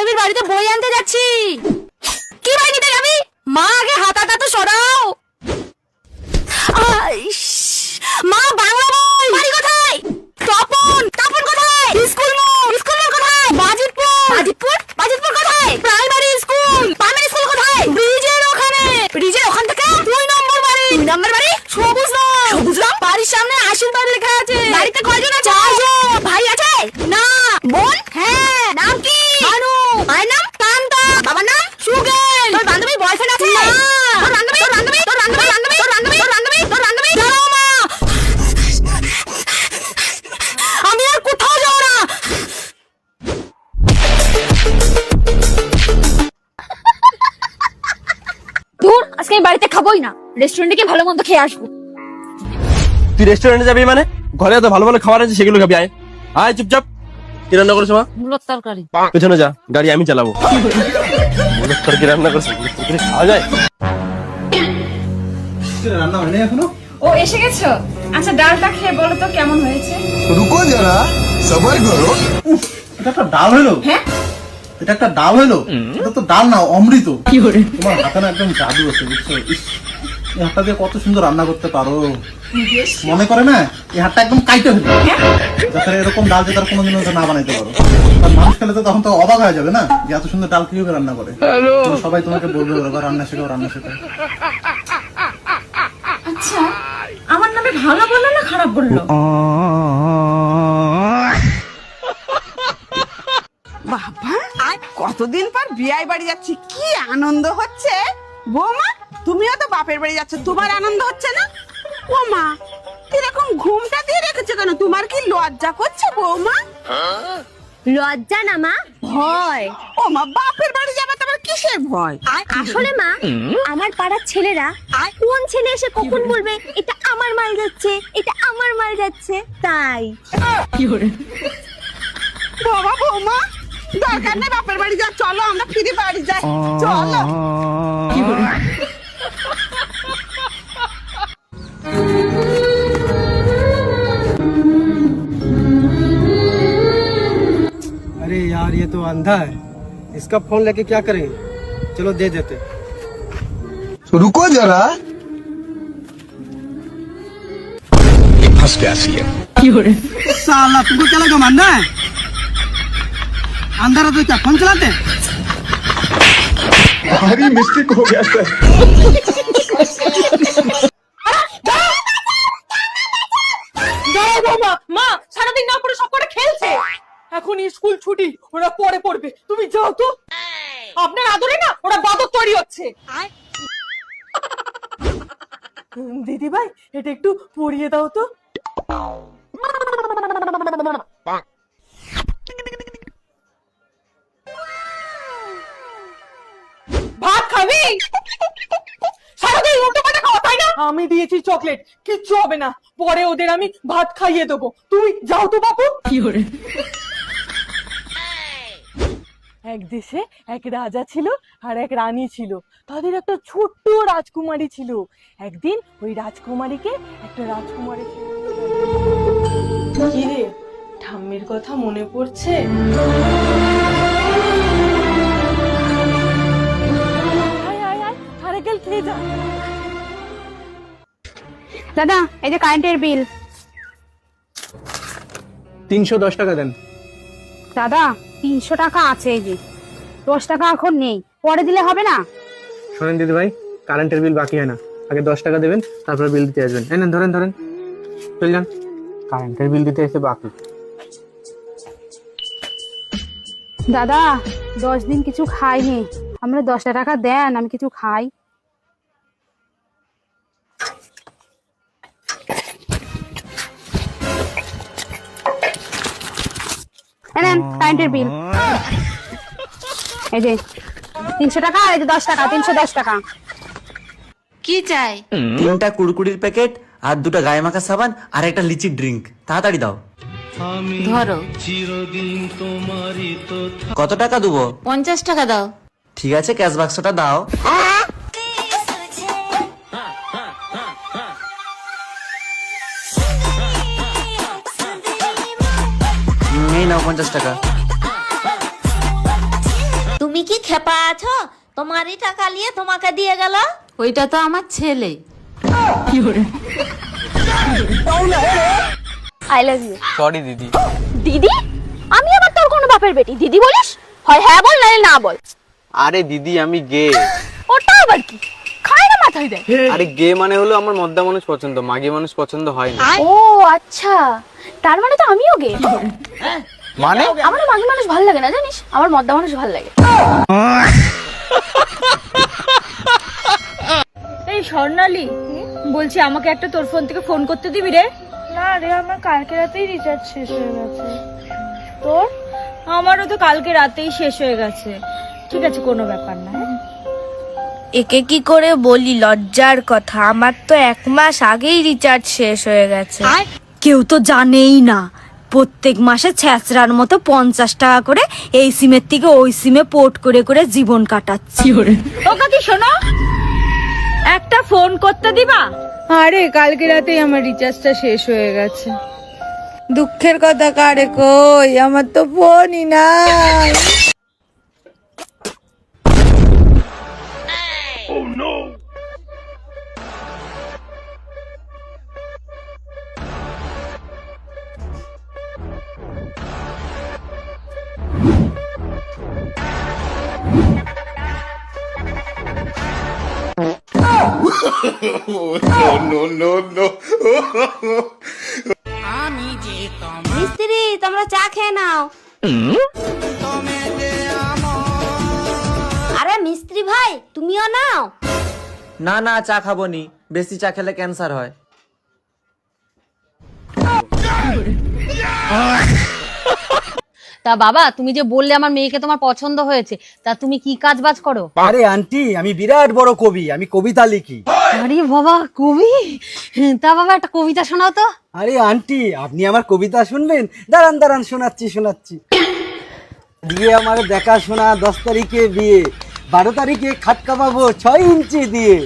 বান্ধবীর বাড়িতে বই আনতে যাচ্ছি। বাড়িতে খাবোই না। রেস্টুরেন্টে কি ভালো মন্দ খেয়ে আসব। তুই রেস্টুরেন্টে যাবি মানে? ঘরে তো ভালো ভালো খাবার আছে সেগুলো খাবি আয়। আয় চুপচাপ। কি রান্না করেছ মা? মূলত তরকারি। পেছনে যা গাড়ি আমি চালাবো। মূলত তরকারি রান্না করেছ? খাওয়া যায়? রান্না হয়নি এখনও? ও এসে গেছো? আচ্ছা ডালটা খেয়ে বলো তো কেমন হয়েছে? রুকো যারা সবাই করো এটা তো ডাল হলো। হ্যাঁ? এটা একটা ডাল হলো এটা তো ডাল না অমৃত। তোমার হাতে না একদম জাদু আছে বুঝছ? এই হাতটা দিয়ে কত সুন্দর রান্না করতে পারো। মনে করে না? এই হাতটা একদম কাইটে ফেলো যাতে এরকম ডাল যে তার কোনোদিন না বানাইতে পারো। আর মানুষ খেলে তো তখন তো অবাক হয়ে যাবে না? যে এত সুন্দর ডাল কীভাবে রান্না করে? সবাই তোমাকে বলবে ওরা রান্না শেখাও রান্না শেখাও। আচ্ছা আমার নামে ভালো বলল না খারাপ বলল কতদিন পর বিয়াই বাড়ি যাচ্ছি কি আনন্দ হচ্ছে? বৌমা তুমিও তো বাপের বাড়ি যাচ্ছ তোমার আনন্দ হচ্ছে না? ও মা এরকম ঘুমটা দিয়ে রেখেছো কেন? তোমার কি লজ্জা করছে বৌমা? লজ্জা না মা। ভয়। ও মা বাপের বাড়ি যাবে তোমার কিসের ভয়? আসলে মা আমার পাড়ার ছেলেরা কোন ছেলে এসে কখন বলবে এটা আমার মাল যাচ্ছে এটা আমার মাল যাচ্ছে তাই। কি বাবা বৌমা দরকার নেই বাপের বাড়ি যা চলো আমরা ফিরে বাড়ি যাই চলো अरे यार ये तो अंधा है इसका फोन लेके क्या करेंगे चलो दे देते रुको जरा साला तुमको क्या लगा मानना है अंधा रहा तो क्या फोन चलाते भारी मिस्टेक हो गया सर মা সারাদিন না করে সব করে খেলছে এখন স্কুল ছুটি ওরা পরে পড়বে তুমি যাও তো আপনার আদরে না ওরা বাদক তৈরি হচ্ছে দিদি ভাই এটা একটু পরিয়ে দাও তো খাবি সারাদিন উল্টো পাল্টা খাওয়া তাই না? আমি দিয়েছি চকলেট। কিচ্ছু হবে না। পরে ওদের আমি ভাত খাইয়ে দেবো। তুমি যাও তো বাপু। কি করে? এক দেশে এক রাজা ছিল আর এক রানী ছিল। তাদের একটা ছোট্ট রাজকুমারী ছিল। একদিন ওই রাজকুমারীকে একটা রাজকুমারী ছিল। কি রে? ঠাম্মির কথা মনে পড়ছে? দাদা এই যে কারেন্টের বিল তিনশো দশ টাকা দেন। দাদা তিনশো টাকা আছে এই যে। দশ টাকা এখন নেই পরে দিলে হবে না? শোনেন দিদি ভাই কারেন্টের বিল বাকি হয় না। আগে দশ টাকা দেবেন তারপরে বিল দিতে আসবেন। এই নেন ধরেন ধরেন। চল যান। কারেন্টের বিল দিতে এসে বাকি। দাদা দশ দিন কিছু খাইনি। আমরা দশটা টাকা দেন আমি কিছু খাই। এই নেন কারেন্টের বিল এই যে তিনশো টাকা আর এই যে দশ টাকা তিনশো দশ টাকা। কি চাই? তিনটা কুড়কুড়ির প্যাকেট আর দুটো গায়ে মাখা সাবান আর একটা লিচি ড্রিঙ্ক। তাড়াতাড়ি দাও। ধরো। কত টাকা দেবো? পঞ্চাশ টাকা দাও। ঠিক আছে ক্যাশ বাক্সটা দাও। এই নাও পঞ্চাশ টাকা। তুমি কি খেপা আছো? তোমারই টাকা নিয়ে তোমাকে দিয়ে গেল? ওইটা তো আমার ছেলে। আই লাভ ইউ সরি দিদি। দিদি? আমি আবার তোর কোনো বাপের বেটি। দিদি বলিস? হয় হ্যাঁ বল নাহলে না বল। আরে দিদি আমি গে। ওটা আবার কি? মাথায় দেয় আরে গে মানে হলো আমার মদ্দা মানুষ পছন্দ মাগি মানুষ পছন্দ হয় না। ও আচ্ছা। তার মানে তো আমিও গে। মানে? আমার মাঝে মানুষ ভালো লাগে না জানিস? আমার মদ্দা মানুষ ভালো লাগে। এই স্বর্ণালী বলছি আমাকে একটা তোর ফোন থেকে ফোন করতে দিবি রে? না রে আমার কালকে রাতেই রিচার্জ শেষ হয়ে গেছে। তোর? আমারও তো কালকে রাতেই শেষ হয়ে গেছে। ঠিক আছে কোনো ব্যাপার না হ্যাঁ? একে কি করে বলি? লজ্জার কথা। আমার তো এক মাস আগেই রিচার্জ শেষ হয়ে গেছে। কেউ তো জানেই না। প্রত্যেক মাসে ছ্যাঁচড়ার মতো পঞ্চাশ টাকা করে এই সিমের থেকে ওই সিমে পোর্ট করে করে জীবন কাটাচ্ছি। ও কাকি শোনো। একটা ফোন করতে দিবা? আরে কালকে রাতেই আমার রিচার্জটা শেষ হয়ে গেছে। দুঃখের কথা কারে কই? আমার তো ফোনই নাই। মিস্ত্রি তোমরা চা খেয়ে নাও। আরে মিস্ত্রি ভাই তুমিও নাও। না না চা খাব নি বেশি চা খেলে ক্যান্সার হয়। তা বাবা তুমি যে বললে আমার মেয়েকে তোমার পছন্দ হয়েছে তা তুমি কি কাজ বাজ করো? আরে আন্টি আমি বিরাট বড় কবি আমি কবিতা লিখি। আরে বাবা কবি? তা বাবা একটা কবিতা শোনাও তো। আরে আন্টি আপনি আমার কবিতা শুনবেন? দাঁড়ান দাঁড়ান শোনাচ্ছি শোনাচ্ছি। দিয়ে আমার দেখা শোনা দশ তারিখে বিয়ে। বারো তারিখে খাট কামাবো ছয় ইঞ্চি দিয়ে।